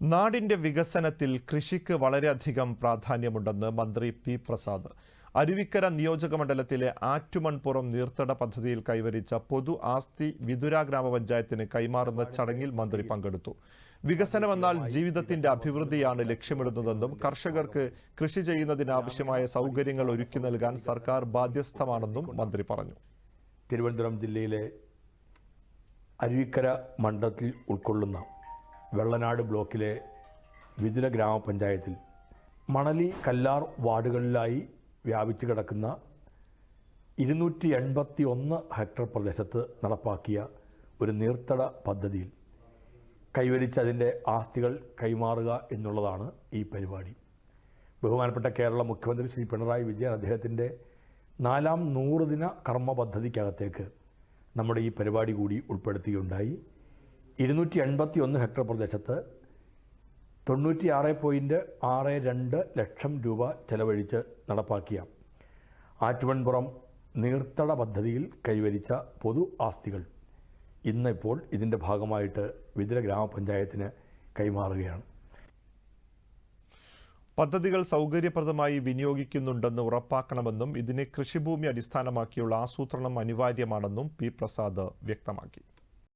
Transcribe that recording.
നാടിന്റെ വികസനത്തിൽ കൃഷിക്ക് വളരെയധികം പ്രാധാന്യമുണ്ടെന്ന് മന്ത്രി പി പ്രസാദ്. അരുവിക്കര നിയോജക മണ്ഡലത്തിലെ ആറ്റുമൺപുറം നീർത്തട പദ്ധതിയിൽ കൈവരിച്ച പൊതു ആസ്തി വിതുര ഗ്രാമപഞ്ചായത്തിന് കൈമാറുന്ന ചടങ്ങിൽ മന്ത്രി പങ്കെടുത്തു. വികസനമെന്നാൽ ജീവിതത്തിന്റെ അഭിവൃദ്ധിയാണ് ലക്ഷ്യമിടുന്നതെന്നും കർഷകർക്ക് കൃഷി ചെയ്യുന്നതിനാവശ്യമായ സൗകര്യങ്ങൾ ഒരുക്കി നൽകാൻ സർക്കാർ ബാധ്യസ്ഥമാണെന്നും മന്ത്രി പറഞ്ഞു. തിരുവനന്തപുരം ജില്ലയിലെ അരുവിക്കര മണ്ഡലത്തിൽ ഉൾക്കൊള്ളുന്ന വെള്ളനാട് ബ്ലോക്കിലെ വിതുര ഗ്രാമപഞ്ചായത്തിൽ മണലി കല്ലാർ വാർഡുകളിലായി വ്യാപിച്ചു കിടക്കുന്ന ഇരുന്നൂറ്റി എൺപത്തി ഒന്ന് ഹെക്ടർ പ്രദേശത്ത് നടപ്പാക്കിയ ഒരു നീർത്തട പദ്ധതിയിൽ കൈവരിച്ച അതിന്റെ ആസ്തികൾ കൈമാറുക എന്നുള്ളതാണ് ഈ പരിപാടി. ബഹുമാനപ്പെട്ട കേരള മുഖ്യമന്ത്രി ശ്രീ പിണറായി വിജയൻ അദ്ദേഹത്തിന്റെ നാലാം നൂറ് ദിന കർമ്മ പദ്ധതിക്കകത്തേക്ക് നമ്മുടെ ഈ പരിപാടി കൂടി ഉൾപ്പെടുത്തുകയുണ്ടായി. ഇരുന്നൂറ്റി എൺപത്തി ഒന്ന് ഹെക്ടർ പ്രദേശത്ത് തൊണ്ണൂറ്റി ആറ് പോയിന്റ് ആറ് രണ്ട് ലക്ഷം രൂപ ചെലവഴിച്ച് നടപ്പാക്കിയ ആറ്റുമൺപുറം നീർത്തട പദ്ധതിയിൽ കൈവരിച്ച പൊതു ആസ്തികൾ ഇന്നിപ്പോൾ ഇതിന്റെ ഭാഗമായിട്ട് വിതുര ഗ്രാമപഞ്ചായത്തിന് കൈമാറുകയാണ്. പദ്ധതികൾ സൗകര്യപ്രദമായി വിനിയോഗിക്കുന്നുണ്ടെന്ന് ഉറപ്പാക്കണമെന്നും ഇതിനെ കൃഷിഭൂമി അടിസ്ഥാനമാക്കിയുള്ള ആസൂത്രണം അനിവാര്യമാണെന്നും പി പ്രസാദ് വ്യക്തമാക്കി.